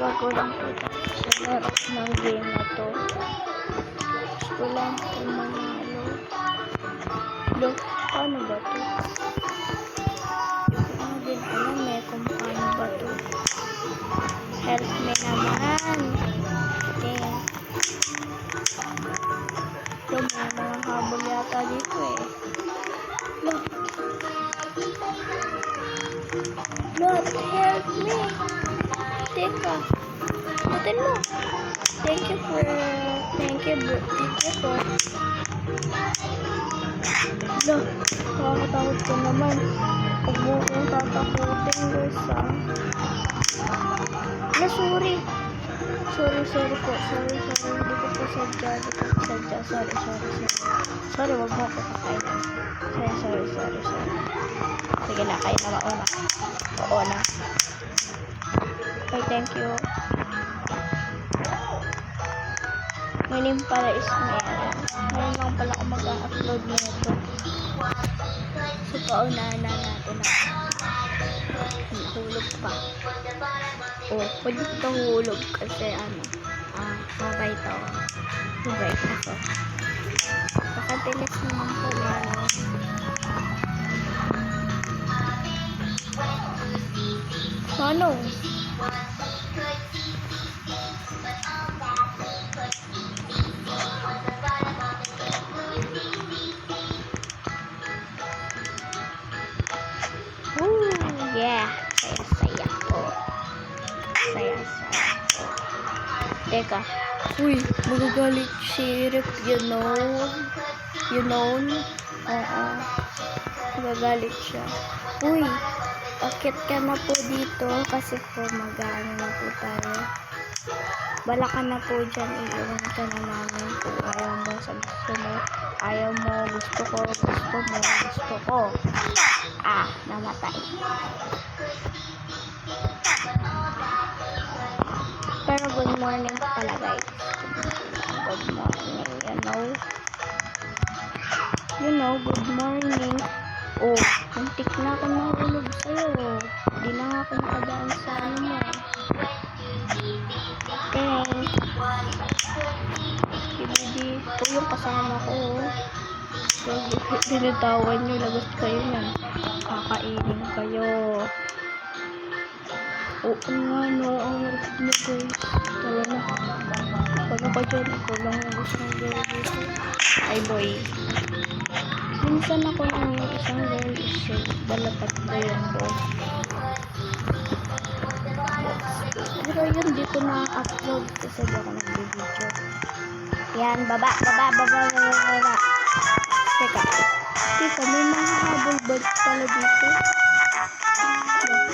bago lang po sa laro ng game na to. Gusto lang po manalo. Lo, paano ba to? Na din alam eh kung paano ba to. Help me naman. Eh. Lo, may mga habol yata dito eh. Lo. Lord, help me. Teka. Butin mo. Thank you for... Thank you. Thank you for... Lo, nakakatakot ko naman. Huwag mo kong tatakutin, guys, ah. Lo, sorry. Sorry, sorry po. Sorry, sorry. Hindi ko po sadya. Hindi ko po sadya. Sorry, sorry, sorry. Sorry, wag mo ako kakain. Sorry, sorry, sorry, sorry. Sige na, kayo na mauna. Oo na. Okay, thank you. Ngayon pala is meron. Ngayon lang pala ako mag-upload nito. So, paunahan na natin ako. Hulog pa. Oh, pwede itong hulog kasi ano, ah, mabait ako. Mabait ako. Nakatilis naman po ano. Ano? Teka. Uy, magagalit si Rip, you know? You know? Oo. Magagalit siya. Uy, akit ka na po dito kasi po mag-ano na po tayo. Bala ka na po dyan, iiwan ka na namin kung ayaw mo sa gusto mo. Ayaw mo, gusto ko, gusto mo, gusto ko. Ah, namatay. Good morning pala guys. Good morning, you know. You know, good morning. Oh, muntik na ako nahulog sa'yo. Di na ako nakadaan sa ano mo. Thanks. Kibidi. Ito yung kasama ko. oh. Dinitawan nyo. Lagot kayo yan. Kakainin kayo. Oo nga, no. Ang lagot nyo guys. Tara na. Pag ako dyan, ito lang yung gusto ng girl dito. Ay boy. Minsan ako lang yung isang girl is balapat ko yun ko. Pero yun, di ko na-upload kasi di ako nag-video. Yan, baba, baba, baba, baba, baba. Teka. Teka, may mga habol bird pala dito.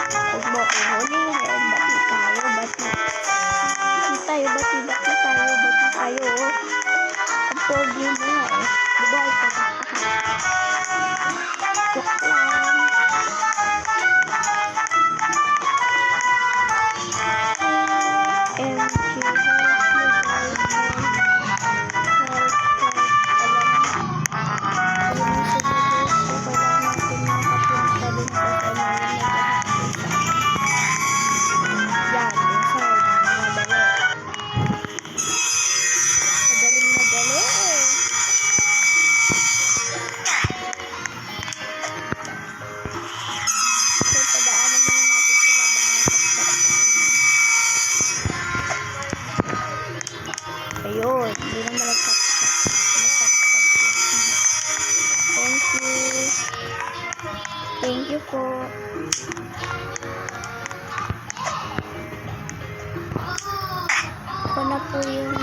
Huwag mo ako hulihin. Bati tayo, bati. Bati tayo, bati, bati tayo, bati tayo. Ang pogi mo eh. Diba ito? Joke. Thank you po. Ako na po yung...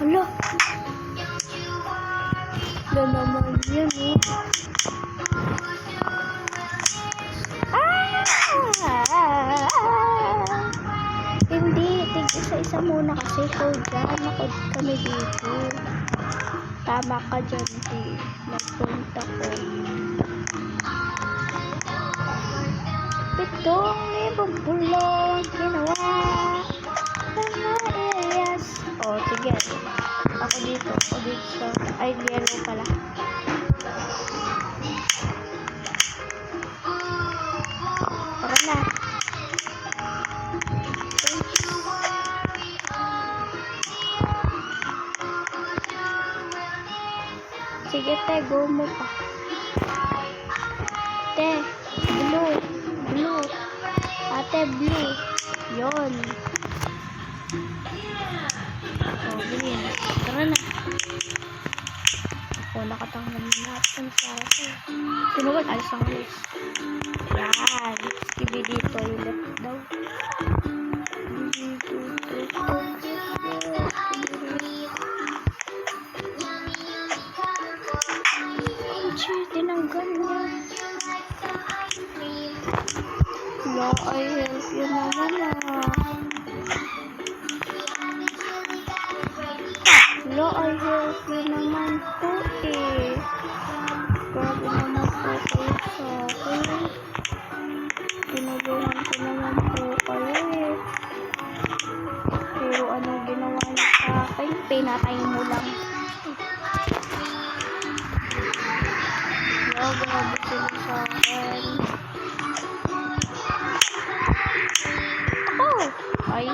Hala! Hala naman yan, oh. Ah! Hindi, tig isa-isa muna kasi ikaw dyan. Ako kami dito. Tama ka dyan, di. Nagpunta ko. Pitong libong pulong ginawa ng Elias. O, oh, sige. Ako dito. Ako dito sa... Ay, yellow pala. Tara na. Sige, te. Go mo pa. Te. Blue. Ate, blue. Yon. Oh, green. Tara na. Oh, nakatanggal na natin sa akin. Tinawag, alis ang alis. Yan. Skibidi left daw. Wala, I help you naman ah. Wala, I help you naman po eh. Grabe naman po kayo sa akin. Tinulungan ko naman po kayo eh. Pero anong ginawa niyo sa akin? Pinatay mo lang. Wala, grabe sila sa akin. Ay.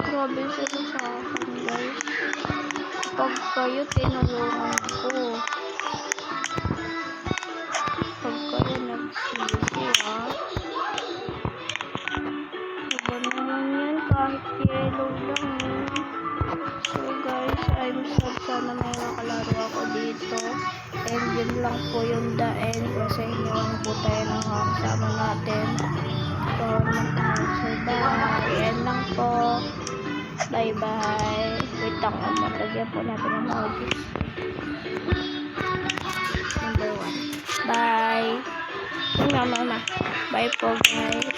Grabe sila sa akin, guys. Pag kayo, tinulungan ko. Pag kayo nagsisi, ha? Diba naman yan? Kahit yellow lang, eh. So, guys, I'm sad. Sana may nakalaro ako dito. And yun lang po yung the end. Kasi hindi lang po tayo ng kasama natin. So, mag-survive. Yan lang po. Bye-bye. Wait lang. Matagyan po natin ang emojis. Number one. Bye. Mama, mama. Bye po, guys.